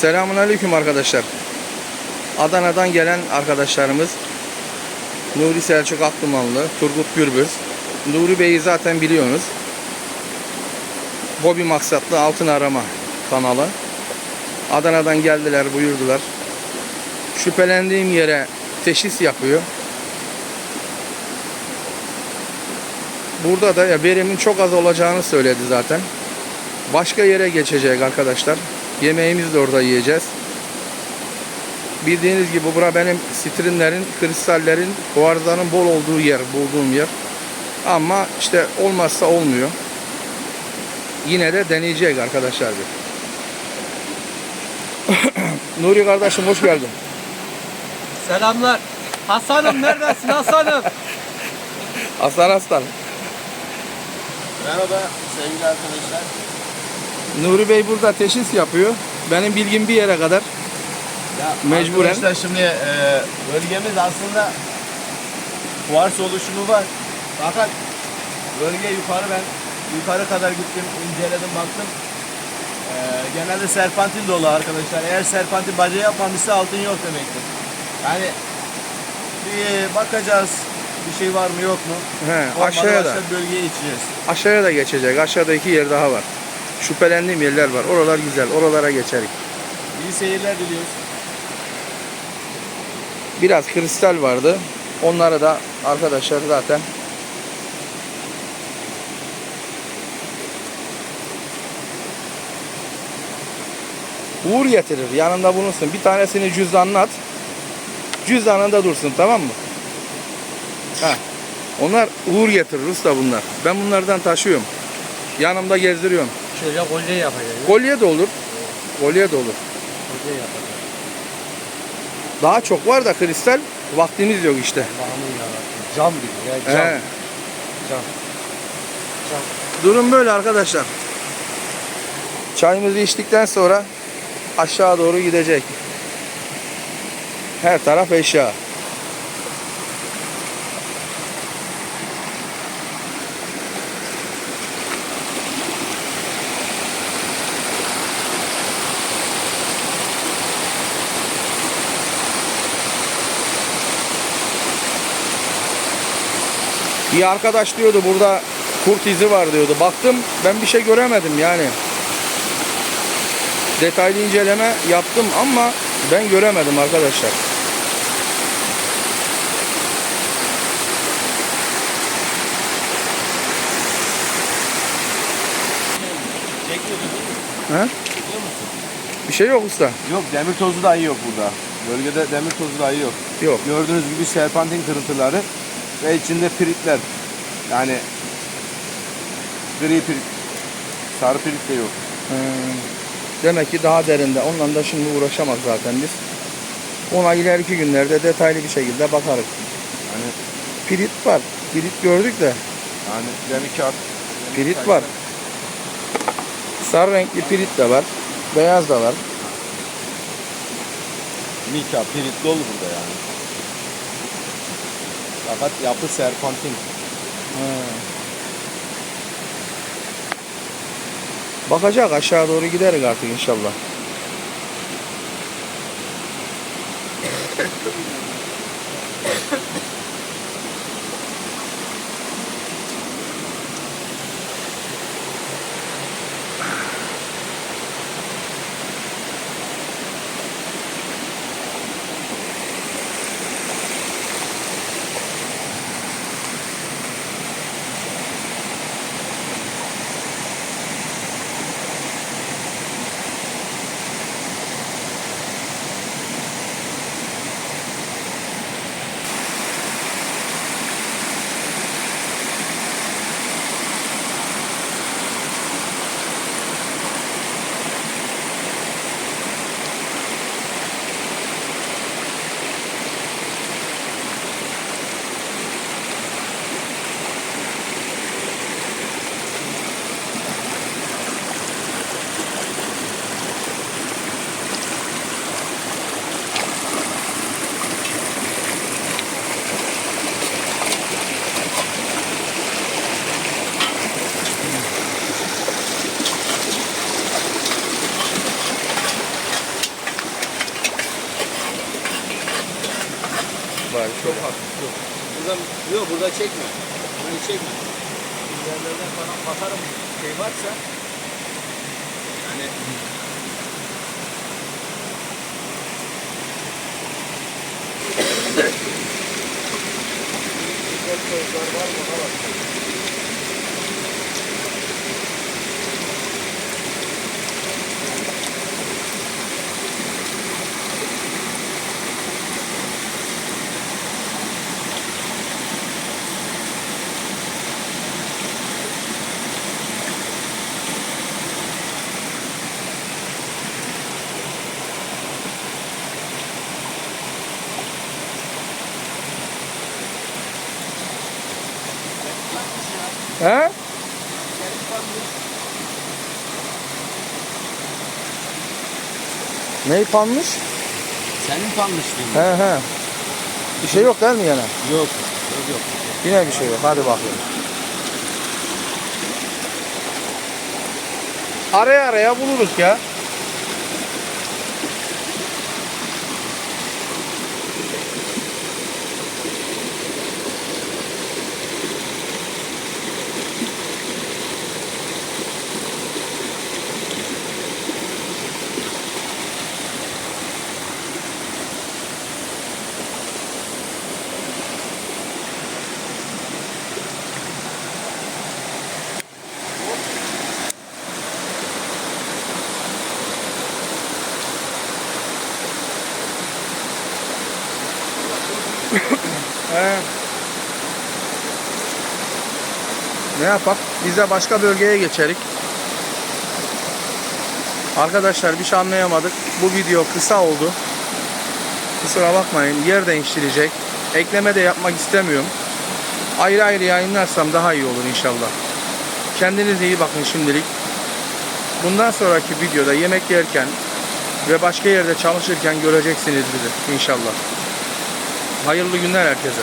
Selamun Aleyküm arkadaşlar. Adana'dan gelen arkadaşlarımız Nuri Selçuk Aklımanlı, Turgut Gürbüz. Nuri Bey'i zaten biliyorsunuz. Hobi maksatlı altın arama kanalı. Adana'dan geldiler, buyurdular. Şüphelendiğim yere teşhis yapıyor. Burada da ya verimin çok az olacağını söyledi zaten. Başka yere geçecek arkadaşlar. Yemeğimizi de orada yiyeceğiz. Bildiğiniz gibi bura benim sitrinlerin, kristallerin, kuarzların bol olduğu yer, bulduğum yer. Ama işte olmazsa olmuyor. Yine de deneyecek arkadaşlar bir. Nuri kardeşim hoş geldin. Selamlar. Hasan'ım neredesin Hasan'ım? Aslan Aslan. Merhaba sevgili arkadaşlar. Nuri Bey burada teşhis yapıyor. Benim bilgim bir yere kadar. Ya Mecburen. Arkadaşlar şimdi e, bölgemiz aslında kuvars oluşumu var. Fakat bölge yukarı ben yukarı kadar gittim, inceledim, baktım. E, genelde serpantin dolu arkadaşlar. Eğer serpantin baca yapmamışsa altın yok demektir. Yani bir bakacağız bir şey var mı yok mu? He, Olmadı aşağıya da. bölgeye geçeceğiz. Aşağıya da geçecek. Aşağıda iki yer daha var. Şüphelendiğim yerler var. Oralar güzel. Oralara geçerik. İyi seyirler diliyoruz. Biraz kristal vardı. Onları da arkadaşlar zaten Uğur getirir. Yanında bulunsun. Bir tanesini cüzdanına at. Cüzdanında dursun tamam mı? Ha. Onlar uğur getirir usta bunlar. Ben bunlardan taşıyorum. Yanımda gezdiriyorum. Şöyle kolye yapacağız. Kolye de olur. Kolye de olur. Kolye yapacağız. Daha çok var da kristal vaktimiz yok işte. Allah'ımın yarabbim. Cam gibi ya cam. He. Cam. Cam. Durum böyle arkadaşlar. Çayımızı içtikten sonra aşağı doğru gidecek. Her taraf eşya. Bir arkadaş diyordu burada kurt izi var diyordu. Baktım ben bir şey göremedim yani. Detaylı inceleme yaptım ama ben göremedim arkadaşlar. He? Bir şey yok usta. Yok demir tozu dahi yok burada. Bölgede demir tozu dahi yok. Yok. Gördüğünüz gibi serpantin kırıntıları ve içinde piritler. Yani gri pirit. Sarı pirit de yok. Ee, demek ki daha derinde. Onunla da şimdi uğraşamaz zaten biz. Ona ileriki günlerde detaylı bir şekilde bakarız. Hani Pirit var. Pirit gördük de. yani demir kağıt. Pirit var. Sarı renkli pirit de var. Beyaz da var. Mika, pirit dolu burada yani. Fakat yapı serpantin. Bakacak aşağı doğru gideriz artık inşallah. Şöyle. Çok hafif. Yok. Burada, yok burada çekme. Burayı çekme. Üzerlerden falan bakarım şey varsa. Yani He? Ney panmış? senin kalmıştın. He he. Bir şey yok değil mi yana? Yok. Yok yok. Yine bir şey yok. Hadi bakalım. Araya araya buluruz ya. Ne yapak? Biz de başka bölgeye geçerik. Arkadaşlar bir şey anlayamadık. Bu video kısa oldu. Kusura bakmayın. Yer değiştirecek. Ekleme de yapmak istemiyorum. Ayrı ayrı yayınlarsam daha iyi olur inşallah. Kendinize iyi bakın şimdilik. Bundan sonraki videoda yemek yerken ve başka yerde çalışırken göreceksiniz bizi inşallah. Hayırlı günler herkese.